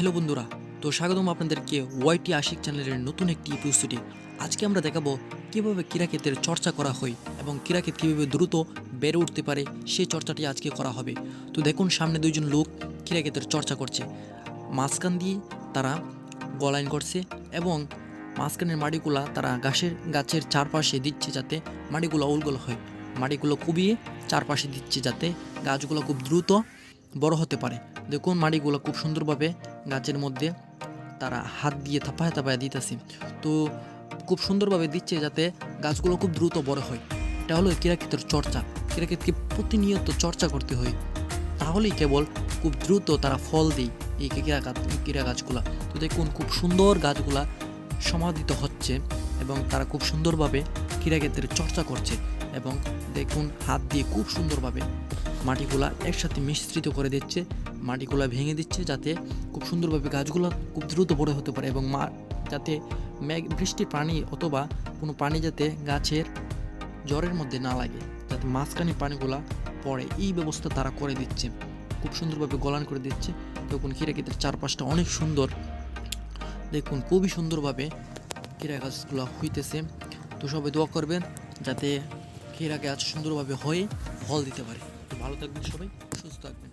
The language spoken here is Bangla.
হ্যালো বন্ধুরা, তো স্বাগতম আপনাদেরকে ওয়াইটি আশিক চ্যানেলের নতুন একটি এপিসোডে আজকে আমরা দেখাবো কীভাবে ক্রীড়াক্ষেত্রের চর্চা করা হয় এবং ক্রীড়াক্ষেত কীভাবে দ্রুত বেড়ে উঠতে পারে সেই চর্চাটি আজকে করা হবে। তো দেখুন, সামনে দুইজন লোক ক্রীড়াক্ষেত্রের চর্চা করছে। মাঝখান দিয়ে তারা গলাইন করছে এবং মাঝখানের মাটিগুলা তারা গাছের গাছের চারপাশে দিচ্ছে যাতে মাটিগুলো উলগোল হয়। মাটিগুলো কুবিয়ে চারপাশে দিচ্ছে যাতে গাছগুলো খুব দ্রুত বড় হতে পারে। দেখুন মাটিগুলো খুব সুন্দরভাবে গাছের মধ্যে তারা হাত দিয়ে থাপায় থাপায় দিতেছে। তো খুব সুন্দরভাবে দিচ্ছে যাতে গাছগুলো খুব দ্রুত বড় হয়। এটা হলো ক্রীড়াক্ষেত্রের চর্চা। ক্রীড়াক্ষেত্রকে প্রতিনিয়ত চর্চা করতে হয়। তাহলেই কেবল খুব দ্রুত তারা ফল দেয় এই ক্রীড়া গাছ, ক্রীড়া গাছগুলা। তো দেখুন খুব সুন্দর গাছগুলা সমাধিত হচ্ছে এবং তারা খুব সুন্দরভাবে ক্রীড়াক্ষেত্রের চর্চা করছে এবং দেখুন হাত দিয়ে খুব সুন্দরভাবে মাটিগুলা একসাথে মিশ্রিত করে দিচ্ছে, মাটিগুলা ভেঙে দিচ্ছে যাতে খুব সুন্দরভাবে গাছগুলো খুব দ্রুত বড় হতে পারে এবং মা যাতে মেঘ বৃষ্টির পানি অথবা কোনো পানি যাতে গাছের জ্বরের মধ্যে না লাগে, যাতে মাঝখানে পানিগুলা পড়ে। এই ব্যবস্থা তারা করে দিচ্ছে, খুব সুন্দরভাবে গলান করে দিচ্ছে। দেখুন খিরাকিতের চারপাশটা অনেক সুন্দর। দেখুন খুবই সুন্দরভাবে কীরা গাছগুলো হইতেছে। তো সবাই দোয়া করবেন যাতে কীরা আজ সুন্দরভাবে হয়ে, ফল দিতে পারে। তো ভালো থাকবেন সবাই, সুস্থ থাকবেন।